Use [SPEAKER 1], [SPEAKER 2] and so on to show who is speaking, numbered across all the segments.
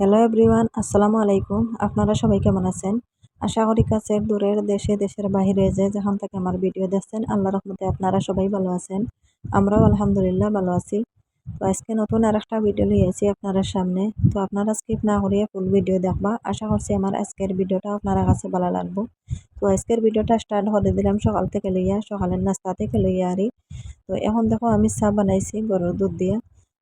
[SPEAKER 1] Hello everyone আসসালামু আলাইকুম। আপনারা সবাই কেমন আছেন? আশা করি কাছের, দূরের, দেশে, দেশের বাহিরে যে যেখান থেকে আমার ভিডিও দেখছেন আল্লাহ রহমতে আপনারা সবাই ভালো আছেন। আমরাও আলহামদুলিল্লাহ ভালো আছি। তো আজকে নতুন আর একটা ভিডিও নিয়ে এসেছি আপনাদের সামনে। তো আপনারা স্কিপ না করিয়ে ফুল ভিডিও দেখবা। আশা করছি আমার আজকের ভিডিওটা আপনারা কাছে ভালো লাগবো। তো আজকের ভিডিওটা স্টার্ট করে দিলাম সকাল থেকে লইয়া, সকালের নাস্তা থেকে লইয়া আরি। তো এখন দেখো আমি চা বানাইছি, গরুর দুধ দিয়ে।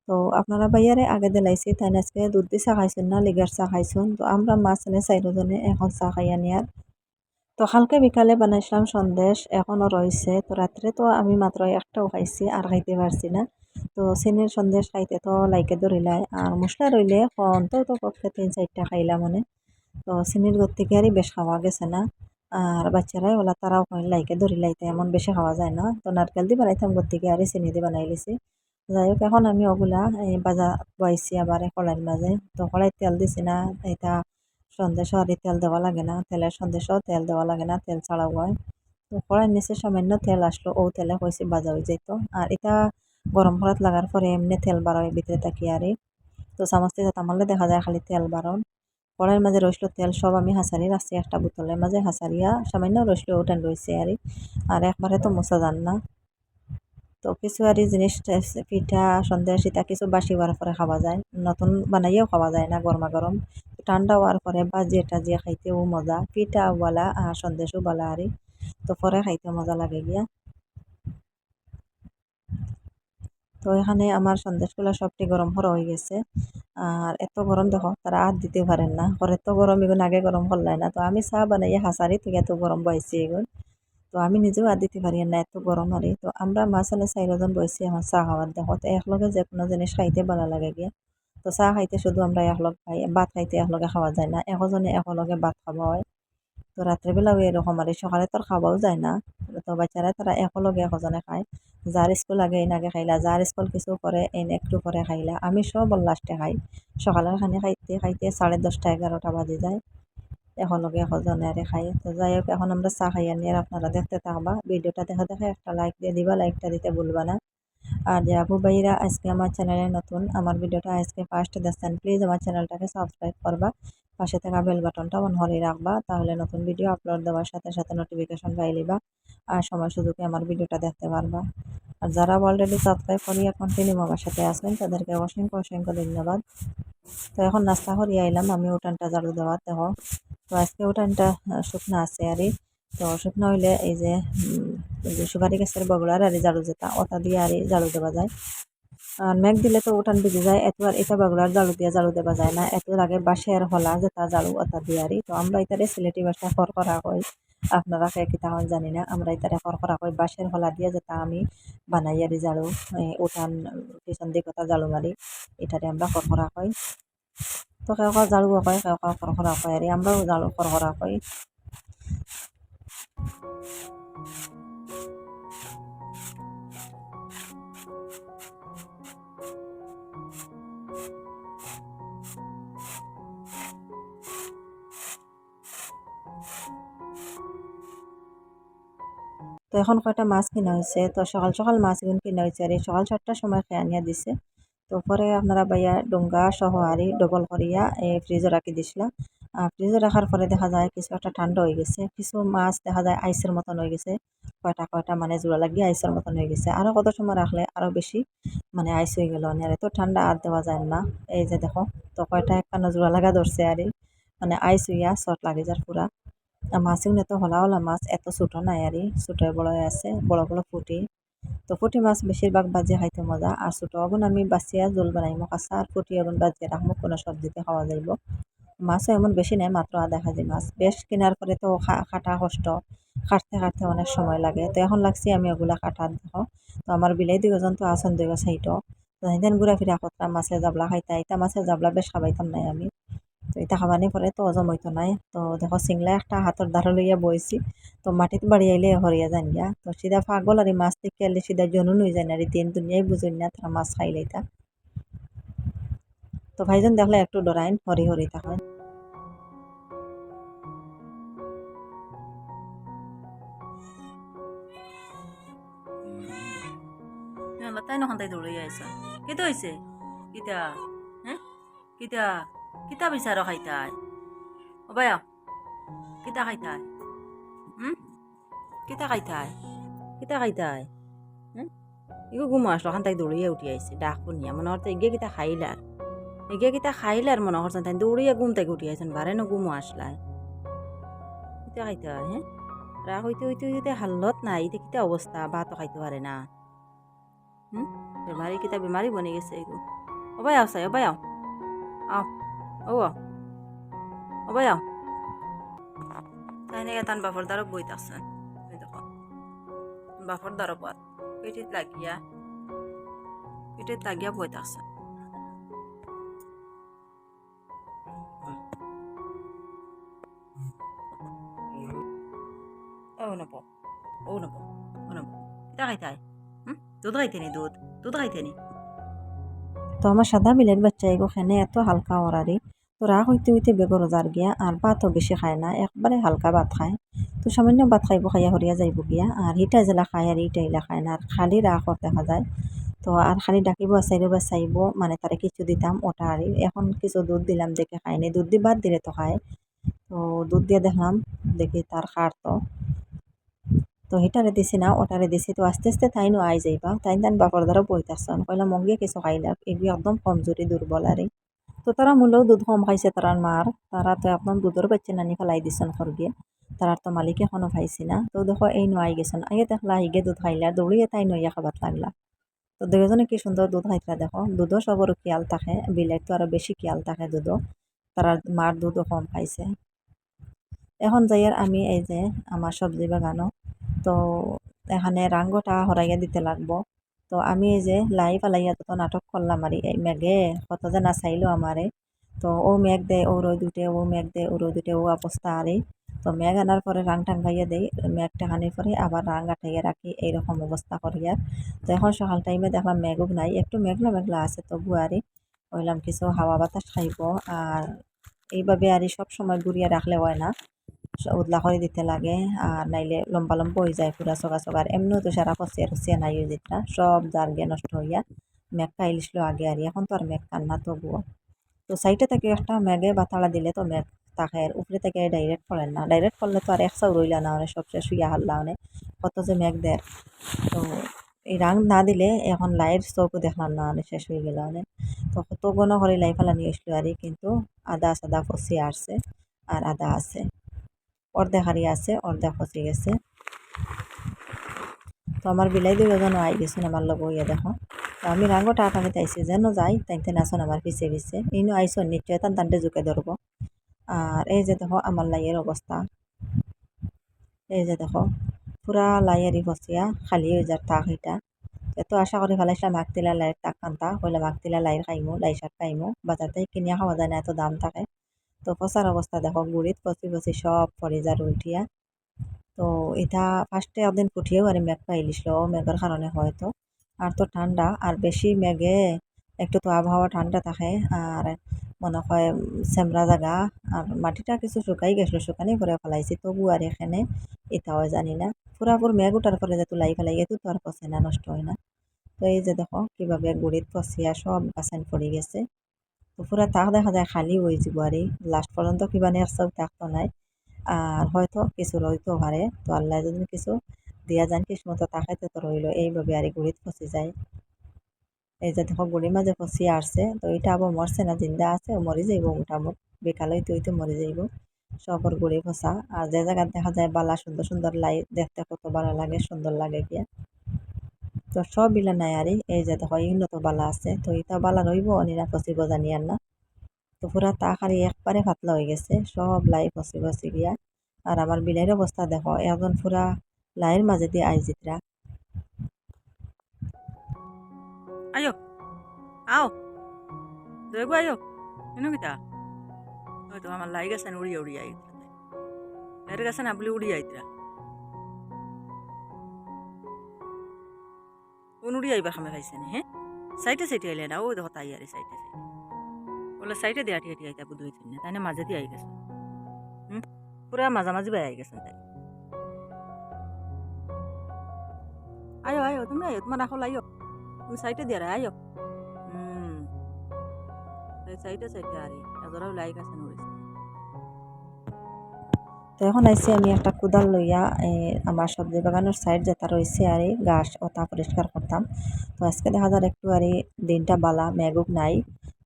[SPEAKER 1] তো আপনারা বাইয়ারে আগে দিলাইছি তাই আজকে দুধ দিয়ে চা খাইছেন না লিগার চা খাইছেন। তো আমরা মাছ এনে চাইরজনে এখন চা খাইয়া নিয়ার। তো কালকে বিকালে বানাইছিলাম সন্দেশ এখনও রয়েছে তো রাত্রে তো আমি মাত্র একটাও খাইছি, আর খাইতে পারছি না। তো চিনির সন্দেশ খাইতে তো লাইকে ধরিলাই আর মশলা রইলে তো তো পক্ষে তিন চারটা খাইলাম মানে। তো চিনির গর থেকে আরই বেশ খাওয়া গেছে না। আর বাচ্চারাই ওলা তারাও লাইকে ধরিলাইতে এমন বেশি খাওয়া যায় না। তো নারকেল দিয়ে বানাইতাম গর থেকে আরই চিনি দিয়ে বানাই লিছি। যাই হোক এখন আমি ওগুলা এই বাজার বয়াইছি আবার কড়াইয়ের মাঝে। তো কড়াই তেল দিছি না, এটা সন্দেশ আর তেল দেওয়া লাগে না। তেলের সন্দেশও তেল দেওয়া লাগে না, তেল ছাড়াও হয়। তো কড়াইয়ের নিচে সামান্য তেল আসলো, ও তেলে হয়েছে বাজা হয়ে যেত আর এটা গরম করাত লাগার পরে এমনি তেল বাড়ায় ভিতরে থাকি আরে তো চামচ দিয়ে তামালে দেখা যায় খালি তেল বাড়ন কড়াইয়ের মাঝে রইসলো তেল, সব আমি হাসারি রাখছি, একটা বোতলের মাঝে হাসারিয়া সামান্য রইসলো ওটান রয়েছে আর আর একবারে তো মোছা যান না। তো কিছু আর জিনিস পিঠা সন্দেশ এটা কিছু বাসি হওয়ার পরে খাওয়া যায়। নতুন বানাইয়াও খাওয়া যায় না গরমা গরম। ঠান্ডা হওয়ার পরে বাজিয়ে টাজিয়ে খাইতেও মজা। পিঠা বলা আর সন্দেশও বলা আর। তো পরে খাইতে মজা লাগে গিয়া। তো এখানে আমার সন্দেশগুলো সবটি গরম করা হয়ে গেছে। আর এত গরম দেখো, তারা আর দিতে পারেন না। পরে তো গরম এগুলো আগে গরম করলাই না। তো আমি চা বানাইয়া হাসারি থেকে এত গরম বয়েছি এগুলো তো আমি নিজেও আর দিতে পারি না, এত গরম আরে তো আমরা মাসালে চাইরজন বসি এখন চা খাওয়ার দেখো তো একলগে যে কোনো জিনিস খাইতে ভালো লাগে গিয়া। তো চা খাইতে শুধু আমরা একলগ খাই, ভাত খাইতে একলগে খাওয়া যায় না। একজনে একলগে ভাত খাওয়া হয়। তো রাত্রেবেলাও এরকম আর সকালে তো খাওয়াও যায় না। তো বাচ্চারা তারা একলগে একজনে খায়। যার স্কুল আগে এনে আগে খাইলা যার স্কুল কিছু করে এনে একটু করে খাইলা। আমি সব লাস্টে খাই। সকালের খানি খাইতে খাইতে সাড়ে দশটা এগারোটা বাজে যায়। একেলগে এজনেরে খাই। তো যাই হোক, এখন আমরা চা খাই আনি আর আপনারা দেখতে থাকবা। ভিডিওটা দেখা দেখে একটা লাইক দিয়ে দিবা লাইকটা দিতে ভুলবা না। আর যে আবু ভাইরা আজকে আমার চ্যানেলে নতুন, আমার ভিডিওটা আজকে ফার্স্ট দেখছেন প্লিজ আমার চ্যানেলটাকে সাবস্ক্রাইব করবা। পাশে থাকা বেল বাটনটা অন হরে রাখবা, তাহলে নতুন ভিডিও আপলোড দেওয়ার সাথে সাথে নোটিফিকেশন পাই লিবা আর সময় সুযোগে আমার ভিডিওটা দেখতে পারবা। আর যারা অলরেডি সাবস্ক্রাইব করিয়া কন্টিনিউ আমার সাথে আসবেন, তাদেরকে অসংখ্য অসংখ্য ধন্যবাদ। তো এখন নাস্তা করিয়া আইলাম, আমি উঠানটা ঝাড়ু দেওয়া দেখো। তো আজকে উঠানটা শুকনো আছে আর তো শুকনো হইলে এই যে সুপারি গাছের বগলার আর ঝাড়ু যেটা, ওটা দিয়ে আর ঝাড়ু দেওয়া যায়। আর মেঘ দিলে তো উঠান ভিজে যায়, এত আর এটা বগলার ঝাড়ু দিয়ে ঝাড়ু দেওয়া যায় না, এত লাগে বাঁশের হলা যেটা ঝাড়ু ওটা দিয়ে তো আমরা এটারে সিলেটি বাসা খর করা কই, আপনারা কে কি তখন জানি না, আমরা এটারে খর করা কই বাঁশের হলা দিয়ে যেটা আমি বানাই আর ঝাড়ু উঠান, পিছন দিকে ঝাড়ু মারি, এটারে আমরা খর করা কই। তো কেউ কেউ জালু কয়, কেউ কেউ খরখরা কয় আর, আমরাও জালু খরখরা কই। তো এখন কয়টা মাছ কিনা হয়েছে তো সকাল সকাল মাছ এখন কিনা হয়েছে আর এই সকাল সাতটার সময় খেয়ে আনিয়া দিছে। তো পরে আপনারা বাইয়া ডোঙ্গা সহ আরি ডবল করিয়া এই ফ্রিজে রাখি দিছিলা। ফ্রিজে রাখার পরে দেখা যায় কিছু একটা ঠান্ডা হয়ে গেছে। কিছু মাছ দেখা যায় আইসের মতন হয়ে গেছে। কয়টা কয়টা মানে জোড়া লাগিয়ে আইসের মতন হয়ে গেছে। আরও কত সময় রাখলে আরও বেশি মানে আইস হয়ে গেল। আর এত ঠান্ডা আর দেওয়া যায় না। এই যে দেখো, তো কয়টা একটা জোড়া লাগা ধরছে আর মানে আইস হইয়া শর্ট লাগে যার পুরা। মাছও এত হলা হলা মাছ, এত ছোটো নাই আর, ছোটো বড় আছে, বড় বড় ফুটি তো পুঁটি মাছ বেশিরভাগ বাজিয়ে খাইতে মজা, আর ছোটো আগুন আমি বাঁচিয়া জোল বানাইমো, কাঁচা আর পুঁটি আগুন বাজিয়ে রাখব কোনো সবজিতে খাওয়া যাইব। মাছও এমন বেশি নেই, মাত্র আধা কেজি মাছ। বেশ কেনার পরে তো কাটা কষ্ট, কাটতে কাটতে অনেক সময় লাগে। তো এখন লাগছি আমি ওগুলা কাটার দেখো। তো আমার বিলাই দুজন তো আসন দুই তো সেদিন ঘুরা ফিরা কতটা মাছের জাবলা খাইতা ইতা মাছের জাবলা বেশ খাবাইতাম নাই আমি। তো এটা খাবানি পরে তো হজম হইতো নাই। তো দেখো সিংলা একটা হাতের দ্বারা লইয়া বইছি তো মাটিতে বাড়ি আইলে হরিয়া যান গিয়া তো সিধা পাগল আর মাছ থেকে আলে সিধা জনুন হয়ে যায় না তিন দুনিয়াই বুঝুন না তারা মাছ খাইলে এটা তো ভাইজন দেখলে একটু ডরাইন হরি হরি থাকে তাই নহন তাই দৌড়ে আইসা কেতে হয়েছে কিতা হ্যাঁ কিতা
[SPEAKER 2] কিতা বিচাৰো খাইতাই অ বায়া কিতা খাইতাই হুম কিতা খাইতাই কিতা খাইতাই হুম ইগো গুম আসলো, খান তাই দৌড়িয়ে উঠি আইছে ডাক শুনিয়া মনে হচ্ছে ইগে কিতা খাইলার ইগে কিতা খাইলার মনে করছেন তাই দৌড়িয়ে ঘুম থেকে উঠি আইছেন বারে ন গুমো আসলাই। কিতা খাইতাই হ্যাঁ রাগ হইতে হইতে হইতে হাল্লত নাই ইতে কিতা অবস্থা ভাতও খাইতে পারে না। হুম বেমারি কিতা বেমারি বনে গেছে এগো ও ভাই আও চাই ও ভাই আও আও ও আও তাই নাকি তান বাপর দ্বারা বইতে ওই দেখো বাপর দ্বারা পেটিত লাগিয়া পেটিত লাগিয়া বইতে ও নব নব নব দুধ দুধ দুধ
[SPEAKER 1] তো আমার সাদা বিলের বাচ্চা এগো এত হালকা ওরারি তো রাগ হইতে হইতে বেগর রোজার গিয়া আর ভাতও বেশি খায় না একবারে হালকা ভাত খায় তো সামান্য ভাত খাইব খাইয়া হরিয়া যাইব গিয়া আর হিটা জেলা খায় আর ইটা ইলা খায় না আর খালি রাগ দেখা যায়। তো আর খালি ডাকিব, চাইব, বা চাইব মানে তারে কিছু দিতাম ওটা আর এখন কিছু দুধ দিলাম, দেখে খায়নি দুধ দিয়ে বাদ দিলে তো খায় তো দুধ দিয়ে দেখলাম, দেখি তার খার তো। তো হিটারে দিছি না ওটারে দিছি, তো আস্তে আস্তে তাই নো আই যাইবা। তাই তান বাপর দ্বারা বইতাছন কইলা মঙ্গিয়ে কিছু খাইলা এগুলি একদম কমজোরি দুর্বল আরে তো তারা মূলেও দুধ কম খাইছে তারার মার তারা তো একদম দুধের বাচ্চা নানি ফেলাই দিছন খরগিয়ে তারার তো মালিক এখনও খাইছি না। তো দেখো, এই নো আই গেছন। আগে দেখলা হিগে দুধ খাইলা দৌড়িয়ে তাই নইয়া খাবার লাগলা। তো দুজনে কি সুন্দর দুধ খাইতরা দেখো। দুধও সবর খেয়াল থাকে বিলের তো আরও বেশি খেয়াল থাকে দুধও তারার মার দুধও কম খাইছে। এখন যাই আর আমি এই যে আমার সবজি বাগানো তো এখানে রাঙ্গটা হরাইয়া দিতে লাগবো। তো আমি এই যে লাই ফালাইয়া তো নাটক করলাম আর এই মেঘে, কত যে নাচাইলো আমারে। তো ও মেঘ দে, ও রোদ উঠে, ও মেঘ দে, ও রোদ উঠে, ও অবস্থা আরে। তো মেঘ আনার পরে রাং টাঙ্গাইয়া দেই, মেঘটা হানির পরে আবার রাং আঠাইয়া রাখি, এইরকম অবস্থা করি আর তো এখন সকাল টাইমে দেখলাম মেঘও নাই, একটু মেঘলা মেঘলা আছে তবু আরে। কইলাম কিছু হাওয়া বাতাস খাইব, আর এইভাবে আর সব সময় ঘুরিয়ে রাখলে হয় না। উদলা করে দিতে লাগে, আর নাইলে লম্বা লম্বা হয়ে যায় পুরা চগা চগার এমনিও তো সারা ফসিয়া রসিয়া নাই যেটা, সব জার গিয়ে নষ্ট হইয়া মেঘ খাইলিছিল আগে আর এখন তো আর মেঘ কান্না তবুও। তো সাইডে থেকে একটা মেঘে বাতালা দিলে তো মেঘ তাকে উপরে থেকে ডাইরেক্ট পড়েন না। ডাইরেক্ট পড়লে তো আর একসাও রইলা না অনেক সব শেষ হইয়া হারলা অনেক কত যে মেঘ দেয়। তো এই রাং না দিলে এখন লাইট চৌকো দেখলাম না অনেক শেষ হয়ে গেল অনেক তো কত গণ করে লাই নিয়ে আসলো আর কিন্তু আদা সাদা ফসিয়া আসছে, আর আদা আছে। অর্ধেক হারিয়ে আছে, অর্ধেক ফসে গেছে। তো আমার বিলাই দুজন আই গেছেন আমার লগ ইয়ে দেখো। তো আমি রাঙ্গো টাকা নিতে আইসি যেন যাই তাইতে নাচন আমার পিছে পিছে। ইনো আইসন, নিশ্চয় তান তান্টে জুকে ধরবো। আর এই যে দেখো, আমার লাইয়ের অবস্থা। এই যে দেখো, পুরা লাইয়েরই ফসিয়া খালি হয়ে যার তাক এটা এত আশা করি ফেলাইছিলাম মাকতিলা লাইয়ের তাক কান্তা, কইলে মাকতিলা লাইয়ের খাইমু লাই শাক খাইমু বাজার থেকে কিনিয়া খাওয়া যায় না, এত দাম থাকে। তো পচার অবস্থা দেখো গুড়িত পচি পচি সব পড়ে যার উল্টিয়া। তো এটা ফার্স্টে একদিন ফুটিয়েও আর মেঘ পাইলিছিল মেঘের কারণে হয়তো আর তো ঠান্ডা, আর বেশি মেঘে একটু তো আবহাওয়া ঠান্ডা থাকে, আর মনে হয় সেমরা জায়গা আর মাটিটা কিছু শুকাই গেছিল, শুকানি করে ফেলাইছি, তবু আর এখানে এটাও জানি না। পুরাপুর মেঘ উঠার পরে যে তুলাই ফেলাই এতো তো আর পচে না, নষ্ট হয় না। তো এই যে দেখো কীভাবে গুড়িত, পচিয়া সব গাছেন পড়ে গেছে। পুরা তাক দেখা যায় খালি হয়ে যাব আর লাস্ট পর্যন্ত কিবা নেক্সট থাকতো নাই। আর হয়তো কিছু রইতেও পারে তো আল্লাহ যদি কিছু দিয়া যান কিসমতো তাকাইতে তো রইল এইভাবে আর গুড়িত ফসি যায়। এই যে দেখো গুড়ির মাঝে ফসি আসছে তো এটা আবার মরছে না, জিন্দা আছে মরে যাইব মোটামুট বিকাল হইতে হইতে মরে যাইব সবর গুড়ি ফসা আর যে জায়গায় দেখা যায় বালা সুন্দর সুন্দর লাই, দেখতে কত ভালো লাগে সুন্দর লাগে গিয়া তো সব বিলা নাই আরে। এই যে দেখো ইউনত বালা আছে। তো এটা বালা রইব অনিরা ফসিব জানি আর না। তো পুরা তাকারি একবারে পাতলা হয়ে গেছে। সব লাই ফসি ফসি গিয়া আর আমার বিলাইয়ের অবস্থা দেখো এখন পুরা লাইয়ের মাঝে দিয়ে আইজিতরা
[SPEAKER 2] আয়ো, আও। দেখো আয়ো কেন কিতা? হয়তো আমার লাই গেছে উড়িয়ে উড়িয়ে লাইয়ের গেছে না, বলে উড়িয়ে আইতরা উড়িয়ে আইবার খামে খাইছে নি হ্যাঁ সাইডে সাইডে আইলে না, ও দেখো তাই আরে সাইডে সাইডে বলে সাইডে দিয়ে আটি আটি আইতা বুধ হইতেন না তাই না মাঝে দিয়ে আই গেছে। হুম? পুরা মাঝামাঝি বাই আই গেছেন তাই। আয়ো আয়ো, তুমি আয়ো তোমার রাখো আয়ো তুমি সাইডে দিয়ে আয়ো। হুম। সাইডে সাইডে আরে এজরাও লাইক আছে নড়িস
[SPEAKER 1] তো এখন আইসি আমি একটা কোদাল লইয়া আমার সবজি বাগানের সাইড যেটা রয়েছে আর গাছ ওটা পরিষ্কার করতাম। তো আজকে দেখা যায় একটু আর দিনটা বালা, মেঘুক নাই।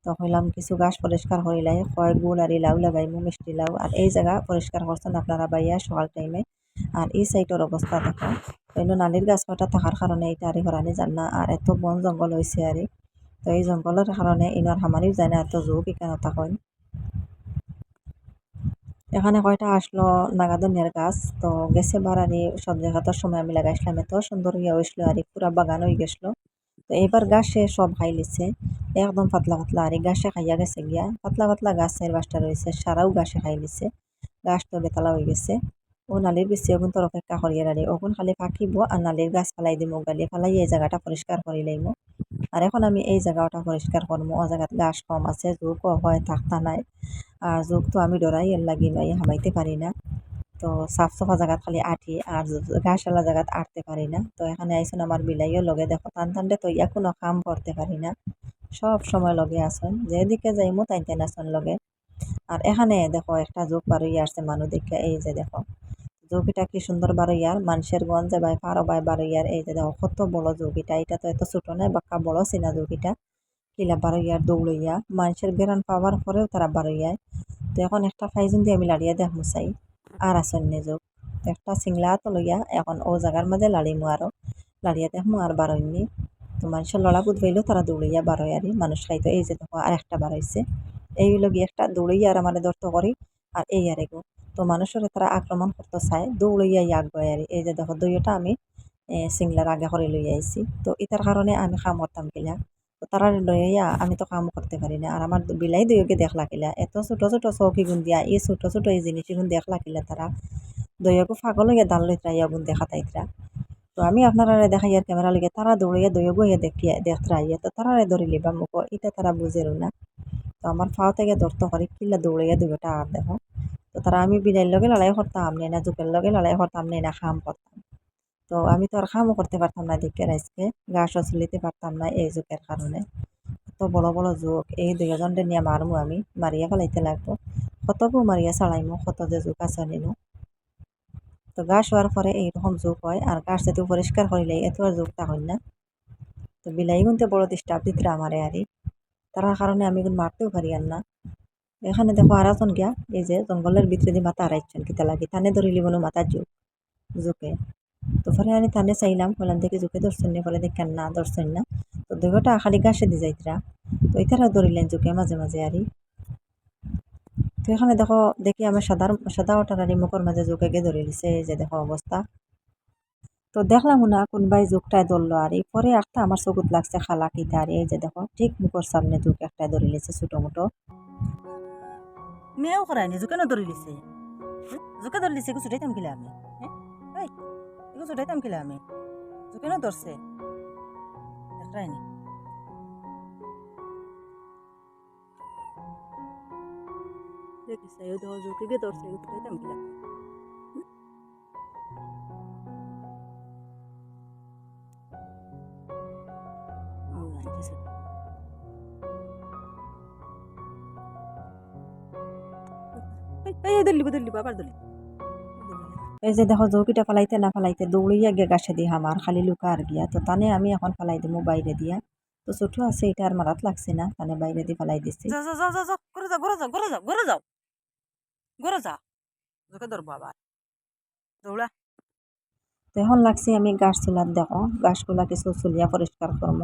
[SPEAKER 1] তো হইলাম কিছু গাছ পরিষ্কার হইলাই কয়েক গুল আর লাউ লাগাইমু, মিষ্টি লাউ। আর এই জায়গা পরিষ্কার করছেন আপনারা বাইয়া সকাল টাইমে আর এই সাইডের অবস্থা দেখো। হইল নালির গাছ কটা থাকার কারণে এইটা আরে হরানি যান না, আর এত বন জঙ্গল হয়েছে আর। তো এই জঙ্গলের কারণে ইনার হামারিও যায় না, এত জোক এখানে তখন এখানে কয়টা আসলো? নাগাদনের গাছ। তো গেছে বাড়ানি সব জায়গাটার সময় আমি লাগাইছিলাম এত সুন্দর হইয়া হয়েছিল আর পুরা বাগান হয়ে গেছিল। তো এবার গাছে সব খাই লিছে। একদম পাতলা পাতলা। আর গাছে খাইয়া গেছে গিয়া পাতলা পাতলা গাছ চার পাঁচটা রয়েছে। সারাও গাছে খাই লিছে। গাছ তো বেতালা হয়ে গেছে। ও নালির বেশি ওগুন তোর অপেক্ষা করিয়ে রানি ওগুন খালি পাকিব আর নালির গাছ ফালাই দিমু। গালি ফালাই এই জায়গাটা পরিষ্কার করি লাইমু। আর এখন আমি এই জায়গাটা পরিষ্কার করব ও জায়গাত গাছ কম আছে জোকও হয়, থাকতা নাই। আর জোক তো আমি ডরাই, এর লাগি নয় হামাইতে পারি না। তো সাফ সাফা জায়গাত খালি আঠি আর ঘাসওয়ালা জায়গাত আঁটতে পারি না। তো এখানে আইসুন আমার বিলাইও লগে, দেখো টান টানতে তো ইয়া কোনো কাম করতে পারি না। সব সময় লগে আসুন যেদিকে যাইমু তাই তেন আসুন লগে। আর এখানে দেখো একটা জোক বারোই আসছে মানুষ দেখে, এই যে দেখো। জোকিটা কি সুন্দর বারো ইয়ার মানুষের গঞ্জে বাই পারো বাই বারো ইয়ার এই যে দেখো, কত বড় জোকিটা এটা তো এত ছোট নয় বাক্কা বড় সিনা জোকিটা। কিলা বারোইয়ার দৌড়ইয়া, মানুষের গেরান পাওয়ার পরেও তারা বারোইয়ায়। তো এখন একটা ফাইজুন দিয়ে আমি লাড়িয়া দেখ মুসাই আর আসন নিজক একটা সিংলা লইয়া এখন ও জায়গার মাঝে লাড়িমু আরও। লাড়িয়া দেখমু আর বারোইনি। তো মানুষের লড়া বুধ পাইলেও তারা দৌড়ইয়া বারোয়ারি মানুষ খাইতো এই যে দেখো, আর একটা বারোইছে। এই গিয়ে একটা দৌড়ইয়া আর আমার ধরতে করি, আর এই আর এগো তো মানুষের তারা আক্রমণ করতে চায় দৌড়ইয়া ইয়াক গয়ারি এই যে দেখো, দুইটা আমি সিংলার আগে করে লই আইছি। তো এটার কারণে আমি কাম করতাম তো তারা লইয়া আমি তো কাম করতে পারি না আর আমার বিলাই দুইকে দেখ কিলা এত ছোট ছোট চৌকি গুণ দিয়া এই ছোট ছোট এই জিনিস গুণ দেখলা কিলা তারা। দইয়াকু ফাগল হইয়া দাল লইতরা ইয়া গুণ দেখা তাইতরা তো আমি আপনারা দেখা আর ক্যামেরা লইয়া তারা দৌড়িয়া দইয়াগু ইয়া দেখিয়া দেখতরা ইয়া তো তারা ধরি লিবা মুখ এটা তারা বুঝেরও না। তো আমার ফাও থেকে ধরতে পারি কিলা দৌড়িয়া দুইটা আর দেখো। তো তারা আমি বিলাই লগে লড়াই করতাম নে না জুকের লগে লড়াই করতাম নে না খাম করতাম তো আমি তো আর খামও করতে পারতাম না দিকের আজকে। গাছও চলিতে পারতাম না এই জোকের কারণে। এত বড় বড় জোক এই দুজনটা নিয়ে মারমু আমি, মারিয়া ফেলাইতে লাগবো। কতবু মারিয়া চালাইমু, কত যে জোক আছে নিনু। তো গাছ হওয়ার পরে এইরকম জোক হয়, আর গাছ যেহেতু পরিষ্কার করিলে এত আর জোকটা হয় না। তো বিলাই গুনতে বড় ডিস্টার্ব দিতে আমারে আরই তার কারণে আমি গুণ মারতেও পারি আর না। এখানে দেখো আর একজন গিয়া, এই যে জঙ্গলের ভিতরে দিয়ে মাথা হারাইছেন কিতা লাগি, তানে ধরিলি মনে মাথার জোক জোকে তো পরে আমি তানে চাইলাম বললাম দেখি জোকে ধরছেন না পরে দেখেন না ধরছেন না। তো দুইটা খালি গাছে দি যাইতরা। তো ইতারা ধরিলেন জোকে মাঝে মাঝে আরই। তো এখানে দেখো, দেখি আমার সাদা ওটার আর মুখের মাঝে জোকে ধরে লিছে যে দেখো অবস্থা। তো দেখলাম না কোনবাই জোকটায় ধরলো আর এই পরে একটা আমার চকুত লাগছে খালা কিতা আর এই যে দেখো, ঠিক মুখের সামনে জোক একটা ধরে লিছে ছোটো মোটো।
[SPEAKER 2] মেয়েও করায়নি, জোকে না ধরে লিছে? জোকে ধরে লিছে এগুলো ছুটাইতাম কিলা আমি? হ্যাঁ এগুলো ছুটাইতাম কিলা আমি জোকে না ধরছে দেখায়নি দেখিস গে ধরছে এগুলো ছুটাইতাম কিলা এই দলিব দলিব আবার দলিব
[SPEAKER 1] এই যে দেখো জৌকিটা ফালাইতে না ফালাইতে দৌড়িয়া গে গাছে দিয়ে আমার খালি লুকা আর গিয়া। তো তানে আমি এখন ফালাই দিমু বাইরে দিয়া। তো ছোট আছে এটা আর মারাত লাগছে না তানে বাইরে দিয়ে ফালাই দিছি।
[SPEAKER 2] যাও যাও যাও যাও যাও যাও ঘরে যাও ঘরে যাও ঘরে যাও ঘরে যা জোকে ধরবো আবার। দৌড়া।
[SPEAKER 1] তো এখন লাগছে আমি গাছ চুলার দেখো গাছগুলা কিছু চুলিয়া পরিষ্কার করব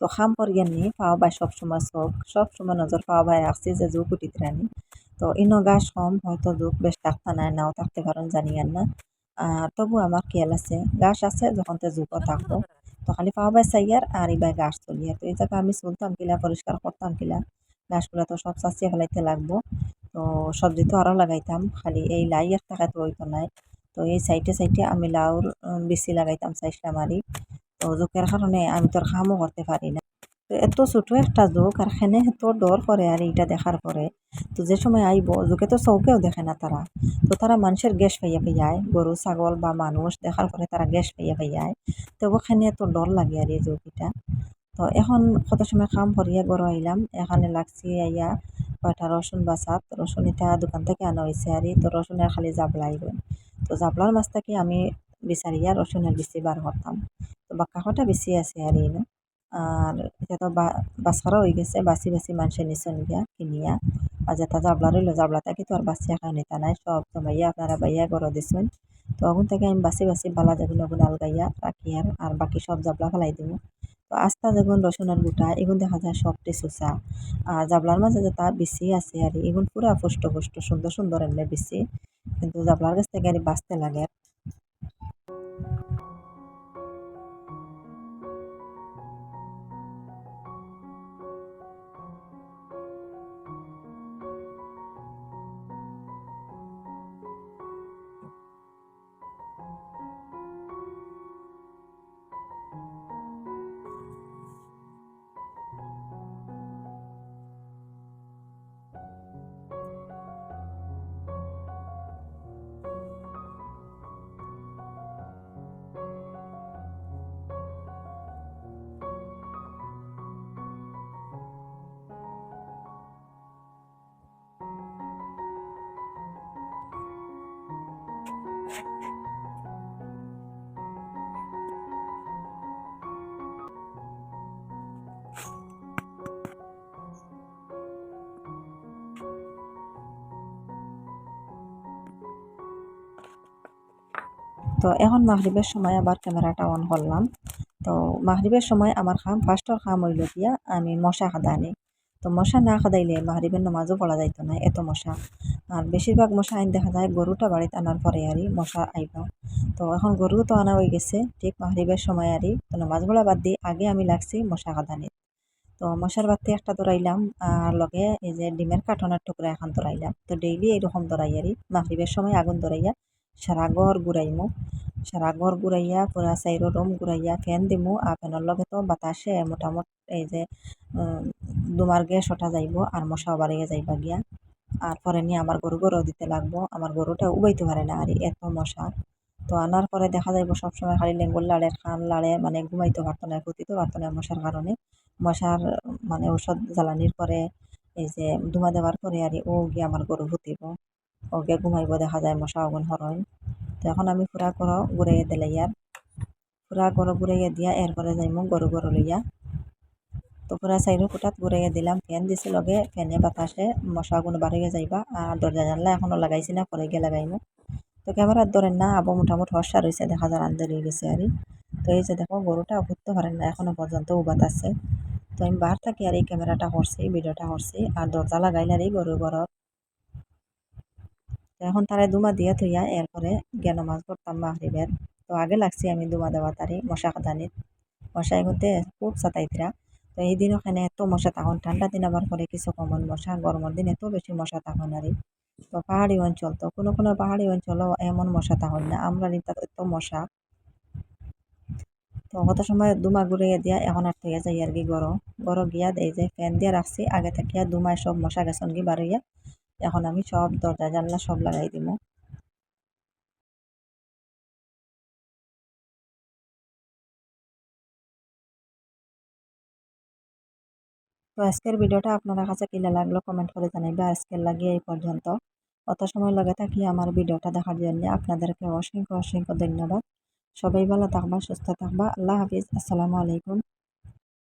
[SPEAKER 1] তো খাম করিয়া নি পাওয়া বাই সবসময় চোখ সবসময় নজর পাওয়া বাই রাখছি যে জোক উঠিত রানি। তো ইনো গাছ কম, হয়তো জোক বেশ থাকতে নাই নাও, থাকতে পারেন জানি আর না। আর তবু আমার খেয়াল আছে, গাছ আছে, যখন তে জোকও থাকব, তো খালি পাওয়া বাই চাইয়ার আর এবার গাছ চলিয়া তো এই জায়গা আমি চলতাম কিলা, পরিষ্কার করতাম কিলা, গাছগুলা তো সব চাচিয়ে ফেলাইতে লাগবো। তো সবজি তো আরও লাগাইতাম, খালি এই লাই একটা তো হইতো নাই। তো এই সাইডে সাইডে আমি লাউর বেশি লাগাইতাম চাইছিলাম আরই। তো জোকের কারণে আমি তোর কামও করতে পারি না। এত ছোট একটা জোক আর খেনে তো ডর করে আর এইটা দেখার পরে, তো যে সময় আইব, জোকে তো চৌকেও দেখে না তারা। তো তারা মানুষের গ্যাস পাইয়া পাইয়ায় গরু, ছাগল বা মানুষ দেখার পরে তারা গ্যাস পাইয়া পাইয়ায় তবু খেনে তো ডর লাগে আর এই জোকিটা তো এখন কত সময় কাম করিয়া গড় আইলাম, এখানে লাগছি আইয়া কয়টা রসুন বাসাত রসুন এটা দোকান থেকে আনা হয়েছে আর তো রসুনের খালি জাবলাই তো জাবলার মাছ থেকে আমি বিচারিয়া রসুনের বিচি বার করতাম। তো বাক্কা বেশি আছে আর ইনো আর এটা তো বাছারও হয়ে গেছে, বাছি বাছি মানুষে নিচন গিয়া কিনিয়া। আর যেটা জাবলা রইল জাবলাটা তো আর বাছিয়া খাই নিতা নাই সব জমাইয়া আপনারা বাইয়া গড় দিছেন। তো ওখান থেকে আমি বাছি বাছি বালা যেগুলো ওগুলো আলগাইয়া রাখি আর আর বাকি সব জাবলা ফেলাই দিব তো আস্তা যেগুন রসুনের গুটা এগুন দেখা যায় সবটি সুসা আর জাবলার মাঝে যেটা বেশি আছে আর এগুন পুরা ফুষ্ট ফুষ্ট সুন্দর সুন্দর এমনি বেশি কিন্তু জাবলার কাছ থেকে আর বাঁচতে লাগে। তো এখন মাগরিবের সময় আবার ক্যামেরাটা অন করলাম। তো মাগরিবের সময় আমার খাম ফার্স্টর খাম হইল গিয়া আমি মশা খাদানি। তো মশা না খাদাইলে মাগরিবের নামাজও পড়া যাইতো না, এত মশা। আর বেশিরভাগ মশা আইন দেখা যায় গরুটা বাড়িতে আনার পরে আরই মশা আইবা। তো এখন গরু তো আনা হয়ে গেছে, ঠিক মাগরিবের সময় আরই। তো নামাজ পড়া বাদ দিয়ে আগে আমি লাগছি মশা খাদানি। তো মশার বাতি একটা ধরাইলাম আর লগে এই যে ডিমের কার্টনের টুকরা এখন ধরাইলাম তো ডেইলি এইরকম ধরাই আরই, মাগরিবের সময় আগুন ধরাইয়া সারা ঘর ঘুরাইমু সারা ঘর ঘুরাইয়া পুরা চাইরো রুম ঘুরাইয়া ফ্যান দিমু আর ফ্যানের লগে তো বাতাসে মোটামুটি এই যে দুমার গ্যাস ওঠা যাইব আর মশাও বাড়িয়ে যাইবা গিয়া আর পরে নিয়ে আমার গরু গরু দিতে লাগবো আমার গরুটা উবাইতে পারে না আর এত মশা তো আনার পরে দেখা যাইব সবসময় খালি লেঙ্গুর লাড়ে খান লাড়ে মানে ঘুমাইতে পারতো না ফুটিতে পারতো না মশার কারণে মশার মানে ওষুধ জ্বালানির পরে এই যে ধুমা দেওয়ার পরে আর ও গিয়ে আমার গরু ফুটিব ও গিয়ে ঘুমাইব দেখা যায়, মশা আগুন হরণ তো এখন আমি পুরা করো ঘুরাইয়া দিলে ইয়ার পুরা করো ঘুরাইয়া দিয়া এরপরে যাইমু গরু গরু লইয়া। তো পুরা চাইরো ফুটাত ঘুরাইয়া দিলাম ফ্যান দিছে লগে ফ্যানে বাতাসে মশা গুণ বাড়িয়ে যাইবা। আর দরজা জানলা এখনও লাগাইছি না পরে গিয়ে লাগাইমু তো ক্যামেরার ধরেন না, আবু মোটামুটি হর্ষা রয়েছে দেখা যায় আন্দে গেছে আর তো এই যে দেখো গরুটা ঘুরতে পারেন না, এখনও পর্যন্ত উবাত আছে। তো আমি বাহার থাকি আর এই ক্যামেরাটা করছি ভিডিওটা করছি আর দরজা লাগাইলে এই গরু ঘরত তো এখন তারা দুমা দিয়া থইয়া এরপরে জ্ঞান মাছ করতাম মাহরিবের তো আগে লাগছি আমি দুমা দেওয়া তারি মশা খাদানিত মশা এগুতে খুব সাতাইতরা। তো এই দিন ওখানে এত মশা তখন ঠান্ডা দিন আবার পরে কিছু কমন মশা, গরমের দিন এত বেশি মশা তখন আর। তো পাহাড়ি অঞ্চল তো, কোনো কোনো পাহাড়ি অঞ্চলও এমন মশা তখন না আমরা এত মশা। তো কত সময় দুমা ঘুরিয়ে দিয়া এখন আর থেকে যাই আর কি গরম। গরম গিয়া দেয় যে, ফ্যান দিয়ে রাখছি, আগে থেকে দুমায় সব মশা গেছন কি বাড়িয়া এখন আমি সব দরজা, জানলা সব লাগাই দিব। তো আজকের ভিডিওটা আপনারা কাছে কিলা লাগল কমেন্ট করে জানাইবে। আজকের লাগিয়ে এই পর্যন্ত। অত সময় লাগে থাকি আমার ভিডিওটা দেখার জন্য। আপনাদেরকে অসংখ্য অসংখ্য ধন্যবাদ। সবাই ভালো থাকবা, সুস্থ থাকবা। আল্লাহ হাফিজ। আসসালামু আলাইকুম।